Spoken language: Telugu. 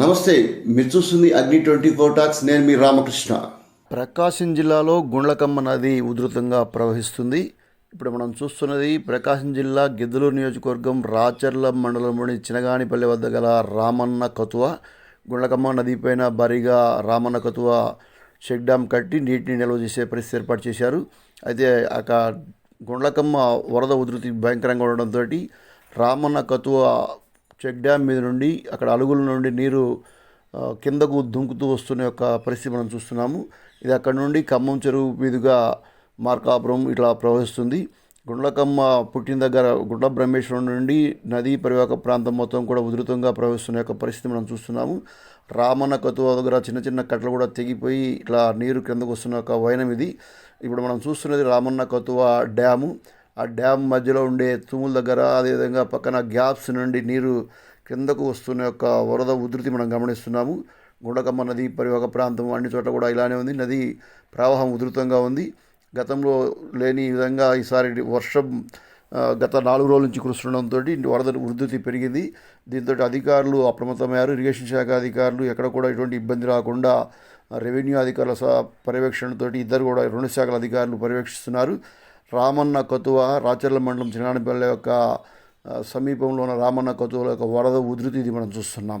నమస్తే మీరు చూస్తుంది అగ్ని ట్వంటీ ఫోర్ టాక్స్ నేను మీ రామకృష్ణ ప్రకాశం జిల్లాలో గుండ్లకమ్మ నది ఉధృతంగా ప్రవహిస్తుంది ఇప్పుడు మనం చూస్తున్నది ప్రకాశం జిల్లా గిద్దలూరు నియోజకవర్గం రాచర్ల మండలంలోని చినగానిపల్లి వద్ద గల రామన్న కతువ గుండ్లకమ్మ నది పైన భారీగా రామన్న కతువ చెక్ డ్యామ్ కట్టి నీటిని నిల్వ చేసే పరిస్థితి ఏర్పాటు చేశారు అయితే అక్కడ గుండ్లకమ్మ వరద ఉధృతి భయంకరంగా ఉండడంతో రామన్న కతువ చెక్ డ్యామ్ మీద నుండి అక్కడ అలుగుల నుండి నీరు కిందకు దుంకుతూ వస్తున్న యొక్క పరిస్థితి మనం చూస్తున్నాము ఇది అక్కడ నుండి ఖమ్మం చెరువు మీదుగా మార్కాపురం ఇట్లా ప్రవహిస్తుంది గుండ్లకమ్మ పుట్టిన దగ్గర గుండ్ల బ్రహ్మేశ్వరం నుండి నదీ పరివాహక ప్రాంతం మొత్తం కూడా ఉధృతంగా ప్రవహిస్తున్న యొక్క పరిస్థితి మనం చూస్తున్నాము రామన్న కతువ దగ్గర చిన్న చిన్న కట్టలు కూడా తెగిపోయి ఇట్లా నీరు కిందకు వస్తున్న ఒక వైనం ఇది ఇప్పుడు మనం చూస్తున్నది రామన్న కతువ డ్యాము ఆ డ్యామ్ మధ్యలో ఉండే తూముల దగ్గర అదేవిధంగా పక్కన గ్యాప్స్ నుండి నీరు కిందకు వస్తున్న యొక్క వరద ఉధృతి మనం గమనిస్తున్నాము గుండకమ్మ నది పరివాహక ప్రాంతం అన్ని చోట్ల కూడా ఇలానే ఉంది నది ప్రవాహం ఉధృతంగా ఉంది గతంలో లేని విధంగా ఈసారి వర్షం గత నాలుగు రోజుల నుంచి కురుస్తుండడంతో వరద ఉధృతి పెరిగింది దీంతో అధికారులు అప్రమత్తమయ్యారు ఇరిగేషన్ శాఖ అధికారులు ఎక్కడ కూడా ఎటువంటి ఇబ్బంది రాకుండా రెవెన్యూ అధికారుల పర్యవేక్షణతో ఇద్దరు కూడా రెండు శాఖల అధికారులు పర్యవేక్షిస్తున్నారు రామన్న కతువ రాచర్ల మండలం చిన్నపల్లె యొక్క సమీపంలో ఉన్న రామన్న కతువుల యొక్క వరద ఉధృతి ఇది మనం చూస్తున్నాం